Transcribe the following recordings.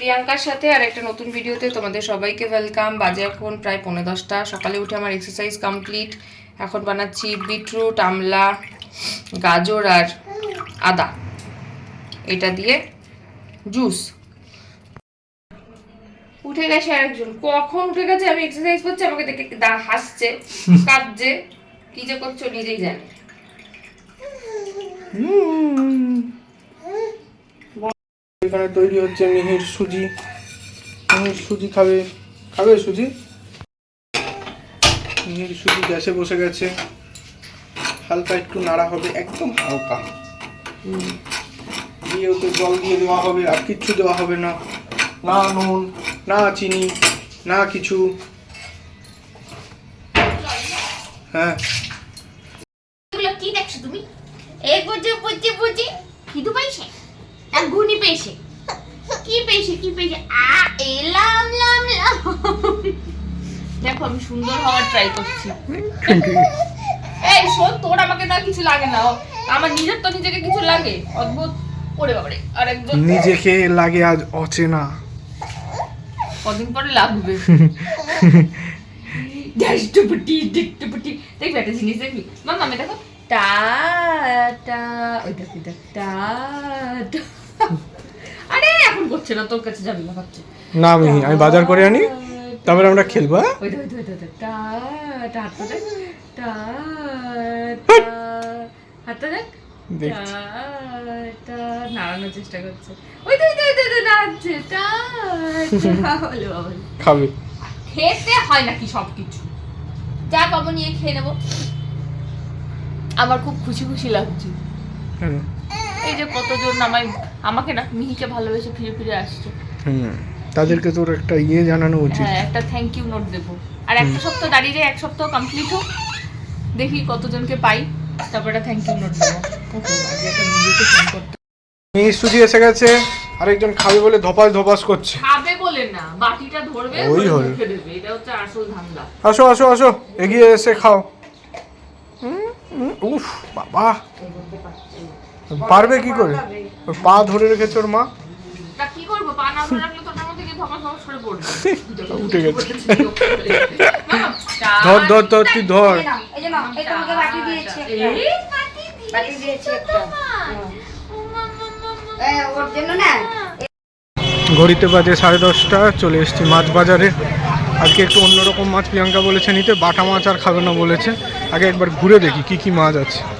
প্রিয়াঙ্কার সাথে আর একটা নতুন ভিডিওতে তোমাদের সবাইকে ওয়েলকাম বাজে এখন প্রায় পনেরো দশটা। সকালে উঠে আমার এক্সারসাইজ কমপ্লিট এখন বানাচ্ছি বিটরুট আমলা গাজর আর আদা। এটা দিয়ে জুস উঠে গেছে আরেকজন। কখন উঠে গেছে? আমি এক্সারসাইজ করছি আমাকে দেখে দা- হাসছে কাঁদছে। কি যে করছ নিজেই জানে। এখানে তৈরি হচ্ছে মিহির সুজি। মিহির সুজি খাবে। খাবে সুজি? মিহির সুজি গ্যাসে বসে গেছে। হালকা একটু নাড়া হবে, একদম হালকা। দিয়ে ওতে জল দিয়ে দেওয়া হবে, আর কিচ্ছু দেওয়া হবে না। না নুন, না চিনি, না কিছু। হ্যাঁ এগুলো কি দেখছ তুমি এক বুঝে বুঝে বুঝে খিদু পাইছে এক ঘুনি পেয়েছে। কি পেয়েছে কি পেয়েছে? আ এলাম লাম লাম দেখো আমি সুন্দর হওয়ার ট্রাই করছি। এই শোন তোর আমাকে না কিছু লাগে না আমার নিজের তো নিজেকে কিছু লাগে। অদ্ভুত। ওরে বাবারে আরেকজন নিজেকে লাগে আজ অচেনা। কদিন পরে লাগবে। ড্যাশটুপুটি ডিকটুপুটি দেখবি একটা জিনিস দেখবি? মামা আমি দেখো টা টা ওই দেখ টা টা। আরে এখন করছে না তোর কাছে যাবি না ভাবছে। না মিহি আমি বাজার করে আনি তারপরে আমরা খেলব হ্যাঁ? ওই ওই ওই টা টা টা টা হাতটা দেখ। টা নাড়ানোর চেষ্টা করছে। ওই ওই খাবে। খেতে হয় নাকি সবকিছু? যা পাবো নিয়ে খেয়ে নেব। আমার খুব খুশি খুশি লাগছে। এই যে কতজন আমায় আমাকে না মিহিকে ভালোবেসে ফিরে ফিরে আসছে। হুম তাদেরকে তোর একটা ইয়ে জানানো উচিত। হ্যাঁ একটা থ্যাংক ইউ নোট দেবো। আর একটা সপ্তাহ দাঁড়িয়ে যায় এক সপ্তাহ কমপ্লিট হোক। দেখি কতজনকে পাই তারপর একটা থ্যাংক ইউ নোট দেবো। করতে সুজি এসে গেছে আরেকজন খাবে বলে ধপাস ধপাস করছে। খাবে বলে না বাটিটা ধরবে ওই হলো। এটা হচ্ছে আসল ধান্দা। আসো আসো আসো এগিয়ে এসে খাও। উফ বাবা। পারবে কি করে? ওর পা ধরে রেখেছে ওর মা। কি করব? পা না ধরে রাখলে তো ওটার মধ্যে ধপাস ধপাস করে পড়বে। উঠে গেছে। ধর ধর ধর তুই ধর। এই যে না এই তোমাকে বাটি দিয়েছি। বাটি দিয়েছি একটা। ওর জন্য না। ঘড়িতে বাজে সাড়ে দশটা চলে এসেছি মাছ বাজারে। আজকে একটু অন্যরকম মাছ প্রিয়াঙ্কা বলেছে নিতে বাটা মাছ আর খাবে না বলেছে। আগে একবার ঘুরে দেখি কি কি মাছ আছে।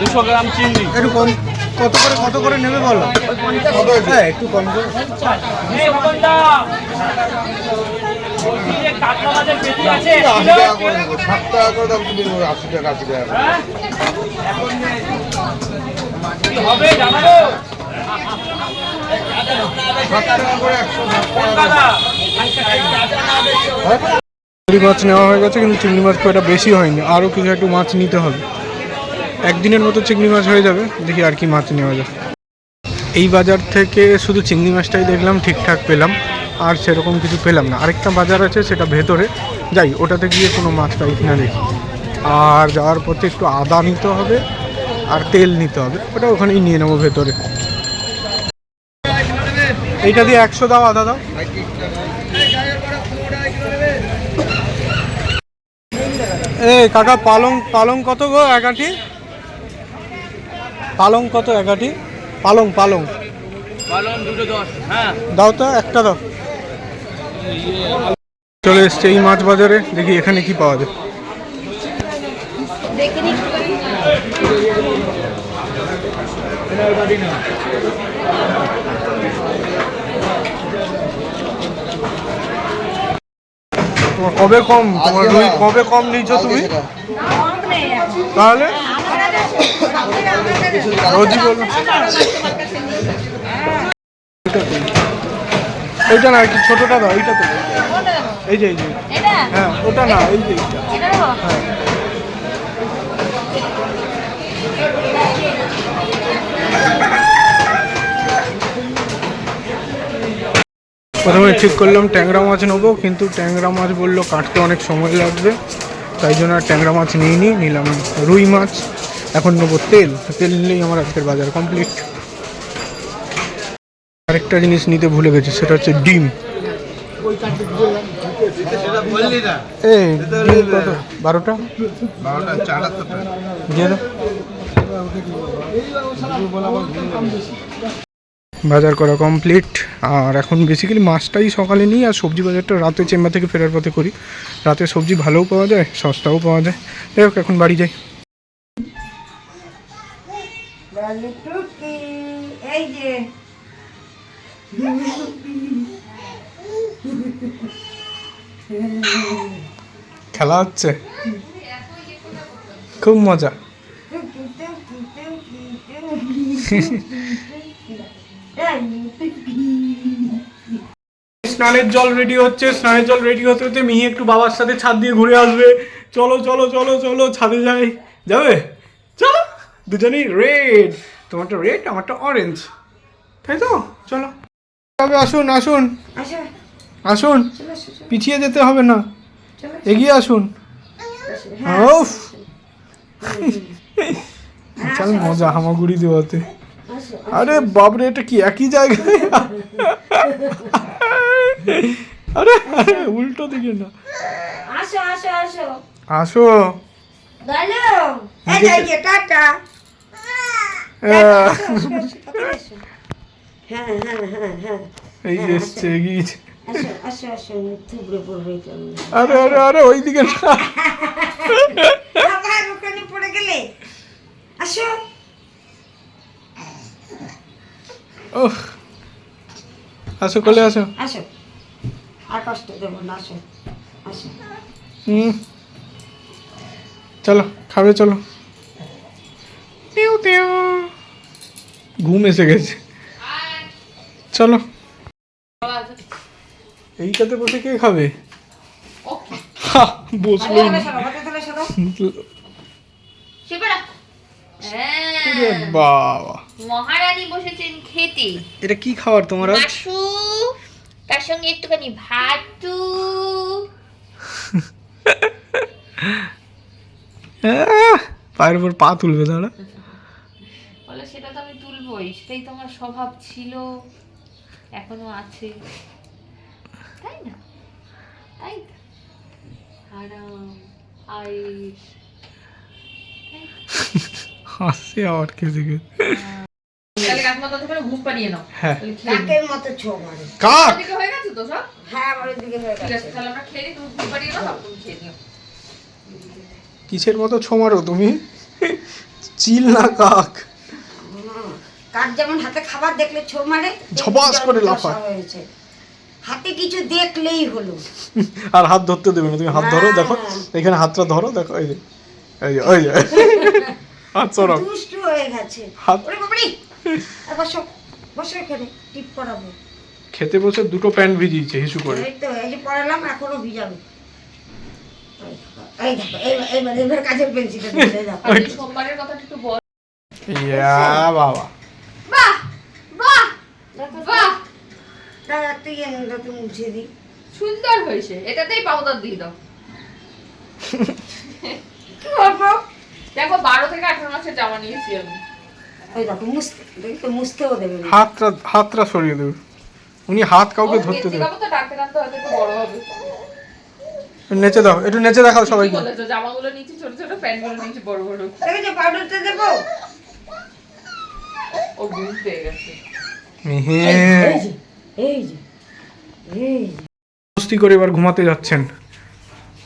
দুশো গ্রাম চিংড়ি একটু কম কত করে কত করে নেবে বলো? হ্যাঁ একটু কম করে। ষাট টাকা দাম তুমি আশি টাকা আশি টাকা হবে জানাব? চিংড়ি মাছ নেওয়া হয়ে গেছে কিন্তু চিংড়ি মাছ খুব একটা বেশি হয়নি। আরও কিছু একটু মাছ নিতে হবে। একদিনের মতো চিংড়ি মাছ হয়ে যাবে। দেখি আর কি মাছ নেওয়া যায়। এই বাজার থেকে শুধু চিংড়ি মাছটাই দেখলাম, ঠিকঠাক পেলাম। আর সেরকম কিছু পেলাম না। আরেকটা বাজার আছে, সেটা ভেতরে। যাই, ওটাতে গিয়ে কোনো মাছ পাই কিনা দেখি। আর যাওয়ার পথে একটু আদা নিতে হবে, আর তেল নিতে হবে। ওটা ওখানেই নিয়ে নেব ভেতরে। এইটা দিয়ে একশো দাও, আদা দাও। এ কাকা, পালং পালং কত গো একাঠি পালং কত একাঠি? পালং পালং। পালন দুটো দশ হ্যাঁ। দাও তো একটা দাও। চলে এসছে এই মাছ বাজারে দেখি এখানে কি পাওয়া যায়। তোমার কবে কম? তোমার। কবে কম নিয়েছো তুমি? তাহলে? রোজই এইটা না একটু ছোটটা দাও এইটা তো। এই যে এই যে। হ্যাঁ ওটা না এই যে। হ্যাঁ। প্রথমে ঠিক করলাম ট্যাংরা মাছ নেব কিন্তু ট্যাংরা মাছ বলল কাটতে অনেক সময় লাগবে তাই জন্য আর ট্যাংরা মাছ নিয়ে নিই নিলাম রুই মাছ। এখন নেব তেল। তেল নিলেই আমার আজকের বাজার কমপ্লিট আরেকটা জিনিস নিতে ভুলে গেছি, সেটা হচ্ছে ডিম। বারোটা? বাজার করা কমপ্লিট আর এখন বেসিক্যালি মাছটাই সকালে নিই, আর সবজি বাজারটা রাতে চেম্বার থেকে ফেরার পথে করি। রাতে সবজি ভালোও পাওয়া যায়, সস্তাও পাওয়া যায়। যাই হোক, এখন বাড়ি যাই। এই যে খেলা হচ্ছে। খুব মজা। স্নানের জল রেডি হচ্ছে স্নানের জল রেডি হতে হতে মিহি একটু বাবার সাথে ছাদ দিয়ে ঘুরে আসবে। চলো চলো চলো চলো ছাদে যাই। যাবে? দুজনেই রেড তোমারটা রেড আমারটা অরেঞ্জ তাই তো? চলো। তবে আসুন আসুন। আসুন। চলে আসো চলে। পিছিয়ে যেতে হবে না। এগিয়ে আসুন। উফ। চল মজা হামাগুড়ি দেওয়াতে। আরে বাবরে এটা কি একই জায়গায় আরে আরে উল্টো দিকে না। আসো আসো আসো। আসো। এই এসছে কেমন আরে আরে আরে ওইদিকে না পড়ে গেলে আসো ওহ, আসো কোলে আসো আসো আসো আসো হুম চলো খাবে চলো টিউ টিউ। ঘুম এসে গেছে। চলো। এইটাতে বসে কে খাবে। শিবরা হ্যাঁ ওরে বাবা। মহারানী বসেছেন খেতে। এটা কি খাবার তোমার আজ? মাসু তার সঙ্গে একটুখানি ভাতু। আহ, পায়ের উপর পা তুলবে দাঁড়া সেটা তো আমি তুলবই সেটাই তো আমার স্বভাব ছিল এখনও আছে। তাই না? তাই তো? আরাম আয়েস হাসি তাহলে ঘুম পাড়িয়ে নাও। হ্যাঁ। খেয়ে নিই। কাকের মতো ছো মারে কাক? ওদিকে হয়ে গেছে তো সব? হ্যাঁ আমার দিকে হয়ে ঠিক আছে তাহলে আমরা খেয়ে নিই তুমি ঘুম পাড়িয়ে নাও তারপর খেয়ে নিও। কিসের মতো ছোমারো তুমি? চিল না কাক? কাক যেমন হাতে খাবার দেখলে ছো মারে ঝপাস করে লাফায়। হয়েছে হাতে কিছু দেখলেই হলো। আর হাত ধরতে দেবে না তুমি হাত ধরো দেখো। এখানে হাতটা ধরো দেখো এই যে এই যে ওই যে। হাত সরাও। দুষ্টু হয়ে গেছে। হাত- ওরে বাবারি আর বসো বসো এখানে টিপ পরাবো। খেতে বসে দুটো প্যান্ট ভিজিয়েছে হিসু করে। এই তো এই যে পড়ালাম এখনও ভিজাবে। এই দেখো এইবার এইবার কাজের পেন্সিলটা দেখো। ওইটা- সোমবারের কথাটা একটু বল। ইয়া বাবা। বাহ! নতুন মুছে দিই। সুন্দর হয়েছে। এটাতেই পাউডার দিয়ে দাও। কি করব দেখো বারো থেকে আঠারো মাসের জামা নিয়েছি আমি। ওই দেখো মুছতে দেখি তো মুছতেও দেবে হাতটা হাতটা সরিয়ে দেবে। উনি হাত কাউকে ধরতে গেঞ্জি দেবে। কাপড় তো টানতে টানতে হয়তো একটু বড় হবে। নেচে দাও একটু নেচে দেখাও সবাইকে। বলেছ? জামাগুলো নিচে ছোট ছোট প্যান্টগুলো নিচে বড় বড়। দেখেছ পাউডারটা দেবো? ও ঘুম পেয়ে গেছে। মস্তি করে এবার ঘুমাতে যাচ্ছেন।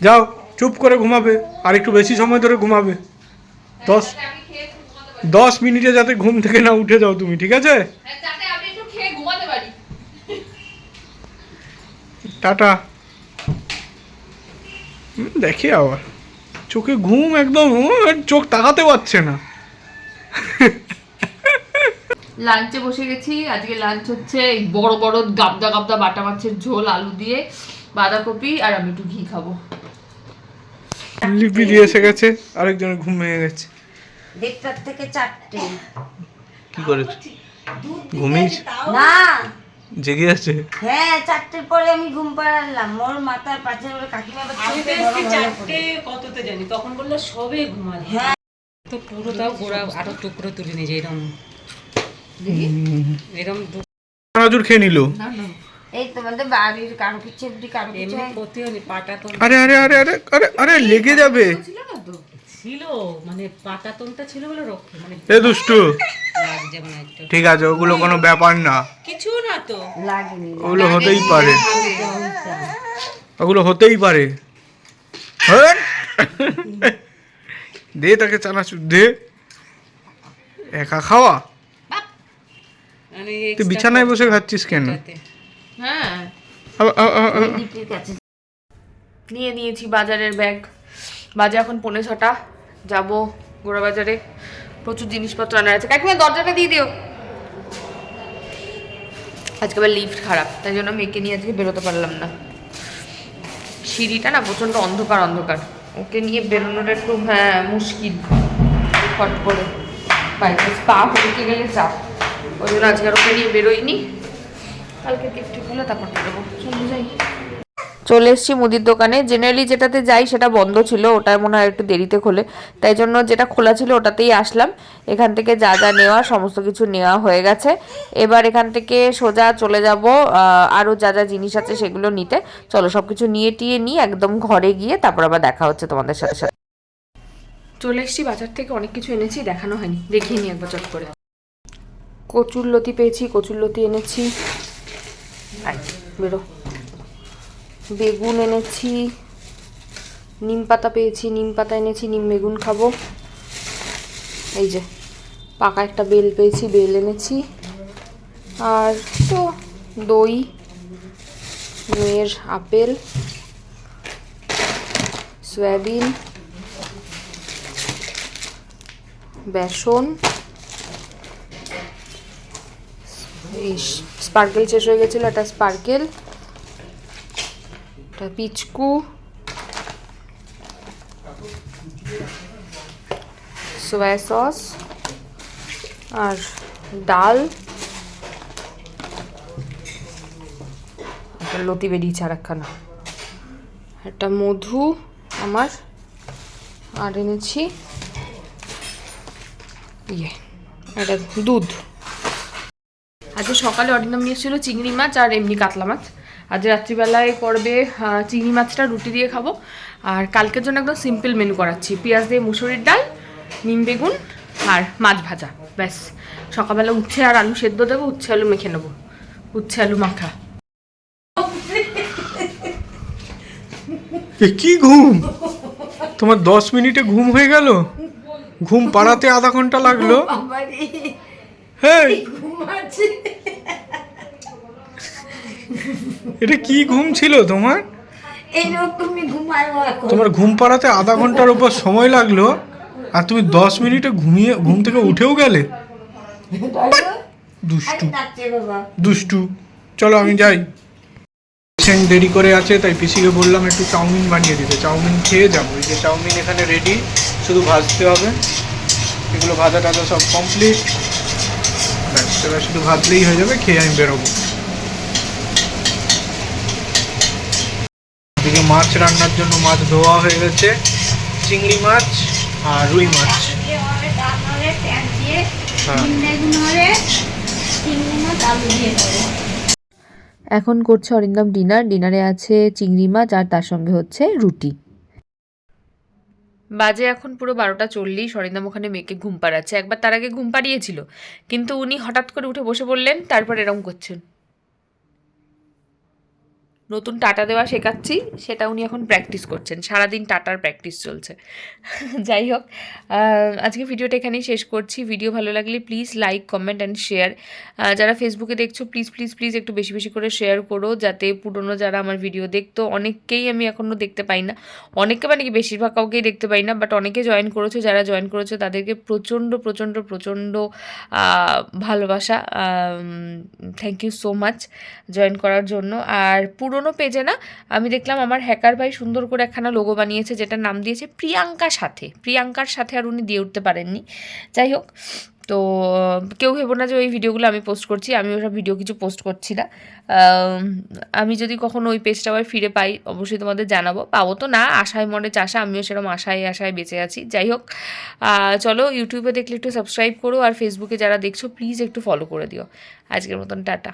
যাও চুপ করে ঘুমাবে আর একটু বেশি সময় ধরে ঘুমাবে। দশ দশ মিনিটে যাতে ঘুম থেকে না উঠে যাও তুমি ঠিক আছে? যাতে আমি একটু খেয়ে ঘুমাতে পারি। টাটা। দেখি আবার। চোখে ঘুম একদম চোখ তাকাতে পারছে না। লাঞ্চে বসে গেছি। আজকে লাঞ্চ হচ্ছে এই বড় বড় গাবদা গাবদা বাটা মাছের ঝোল আলু দিয়ে বাঁধাকপি আর আমি একটু ঘি খাব। লিপি দিয়ে এসে গেছে আরেকজনের ঘুম ভেঙে গেছে। দেড়টার থেকে চারটে। কি করে? ঘুমিয়েছে? না। জেগে আছে? হ্যাঁ চারটের পরে আমি ঘুম পাড়ালাম। মোর মাথার পাশে ওর কাকিমা ভালো চারটে কততে জানি? তখন বলল সবে ঘুমালে। হ্যাঁ। তো পুরো তাও গোড়া আরও টুকরো তুলে নিয়ে এরম। দু- চানাচুর খেয়ে নিল। এই তোমাদের বাড়ির কারও কিছু এমনি কারও কিছু ক্ষতি হয়নি পাটা তো আরে আরে আরে আরে আরে আরে লেগে যাবে। ছিল মানে ছিল বলে মানে এ দুষ্টু। মানে ঠিক আছে ওগুলো কোনো ব্যাপার না। কিছু না তো। লাগেনি। ওগুলো হতেই পারে। ওগুলো হতেই পারে। হ্যাঁ? দে তাকে চানাচুর দে। একা খাওয়া। তুই বিছানায় বসে খাচ্ছিস কেন? হ্যাঁ। নিয়ে নিয়েছি বাজারের ব্যাগ। বাজে এখন পৌনে ছটা। যাব গোড়া বাজারে প্রচুর জিনিসপত্র আনার আছে। কাকিমা দরজাটা দিয়ে দিও। আজকে আবার লিফট খারাপ। তাই জন্য মেয়েকে নিয়ে আজকে বেরোতে পারলাম না। সিঁড়িটা না প্রচণ্ড অন্ধকার অন্ধকার। ওকে নিয়ে বেরোনোটা একটু হ্যাঁ মুশকিল। ফট করে। বাইরে পা হলকে গেলে চাপ ওই জন্য আজকে আর ওকে নিয়ে বেরোইনি। কালকে গিফট খুলে তারপর বেরোবো চলে যাই। চলে এসেছি মুদির দোকানে। জেনারেলি যেটাতে যাই সেটা বন্ধ ছিল ওটা মনে হয় একটু দেরিতে খোলে। তাই জন্য যেটা খোলা ছিল ওটাতেই আসলাম। এখান থেকে যা যা নেওয়া সমস্ত কিছু নেওয়া হয়ে গেছে। এবার এখান থেকে সোজা চলে যাব আরও যা যা জিনিস আছে সেগুলো নিতে। চলো সব কিছু নিয়ে টিয়ে নিয়ে একদম ঘরে গিয়ে তারপর আবার দেখা হচ্ছে তোমাদের সাথে। সাথে চলে এসছি বাজার থেকে অনেক কিছু এনেছি দেখানো হয়নি। দেখিয়ে নি একবার চট করে। কচুর লতি পেয়েছি, কচুর লতি এনেছি। বেরো। বেগুন এনেছি, নিম পাতা পেয়েছি, নিম পাতা এনেছি, নিম বেগুন খাব। এই যে, পাকা একটা বেল পেয়েছি, বেল এনেছি। আর তো দই, মেয়ের আপেল, সয়াবিন, বেসন। এই স্পার্কেল শেষ হয়ে গেছিল, একটা স্পার্কেল একটা পিচকু। সোয়া সস আর ডাল। একটা লতি বেরিয়েছে আর একখানা একটা মধু আমার, আর এনেছি। ইয়ে একটা দুধ। আজকে সকালে অরিন্দম নিয়ে এসেছিল চিংড়ি মাছ আর এমনি কাতলা মাছ। আজ রাত্রিবেলায় করবে চিংড়ি মাছটা রুটি দিয়ে খাব। আর কালকের জন্য একদম সিম্পল মেনু করাচ্ছি। পেঁয়াজ দিয়ে মুসুরির ডাল নিম বেগুন আর মাছ ভাজা। ব্যাস। সকালবেলা উচ্ছে আর আলু সেদ্ধ দেবো উচ্ছে আলু মেখে নেব। উচ্ছে আলু মাখা। কি ঘুম? তোমার দশ মিনিটে ঘুম হয়ে গেল? ঘুম পাড়াতে আধা ঘণ্টা লাগল? এটা কি ঘুম ছিল তোমার? তোমার ঘুম পাড়াতে আধা ঘণ্টার উপর সময় লাগল আর তুমি দশ মিনিটে ঘুমিয়ে ঘুম থেকে উঠেও গেলে। দুষ্টু। দুষ্টু। চলো আমি যাই। পেশেন্ট দেরি করে আছে তাই পিসিকে বললাম একটু চাউমিন বানিয়ে দিতে। চাউমিন খেয়ে যাব। এই যে চাউমিন এখানে রেডি শুধু ভাজতে হবে। এগুলো ভাজা টাজা সব কমপ্লিট এবার শুধু ভাজলেই হয়ে যাবে, খেয়ে আমি বেরোবো। এদিকে মাছ রান্নার জন্য মাছ ধোয়া হয়ে গেছে। চিংড়ি মাছ আর রুই মাছ। হ্যাঁ। এখন করছে অরিন্দম ডিনার। ডিনারে আছে চিংড়ি মাছ আর তার সঙ্গে হচ্ছে রুটি। বাজে এখন পুরো বারোটা চল্লিশ। অরিন্দম ওখানে মেয়েকে ঘুম পাড়াচ্ছে। একবার তার আগে ঘুম পাড়িয়েছিল। কিন্তু উনি হঠাৎ করে উঠে বসে বললেন, তারপর এরম করছেন। নতুন টাটা দেওয়া শেখাচ্ছি, সেটা উনি এখন প্র্যাকটিস করছেন। সারাদিন টাটার প্র্যাকটিস চলছে। যাই হোক আজকে ভিডিওটা এখানেই শেষ করছি। ভিডিও ভালো লাগলে please like comment and share যারা ফেসবুকে দেখছ প্লিজ প্লিজ প্লিজ একটু বেশি বেশি করে শেয়ার করো, যাতে পুরনো যারা আমার ভিডিও দেখতো, অনেককেই আমি এখনও দেখতে পাই না। অনেককে মানে কি বেশিরভাগ কাউকেই দেখতে পাই না বাট অনেকে জয়েন করেছ, যারা জয়েন করেছ, তাদেরকে প্রচণ্ড প্রচণ্ড প্রচণ্ড ভালোবাসা। Thank you so much join করার জন্য। আর পুরনো পেজে না, আমি দেখলাম আমার হ্যাকার ভাই সুন্দর করে একখানা লোগো বানিয়েছে, যেটার নাম দিয়েছে প্রিয়াঙ্কা সাথে। প্রিয়াঙ্কার সাথে আর উনি দিয়ে উঠতে পারেননি। যাই হোক, তো, কেউ ভেবো না যে ওই ভিডিওগুলো আমি পোস্ট করছি, আমি ওসব ভিডিও কিছু পোস্ট করছি না। আমি যদি কখনো ওই পেজটা আবার ফিরে পাই, অবশ্যই তোমাদের জানাব। পাবো তো না, আশায় মনে চাষা, আমিও সেরকম আশায় আশায় বেঁচে আছি। যাই হোক চলো ইউটিউবে দেখলে একটু সাবস্ক্রাইব করো, আর ফেসবুকে যারা দেখছ প্লিজ একটু ফলো করে দিও। আজকের মতন, টাটা।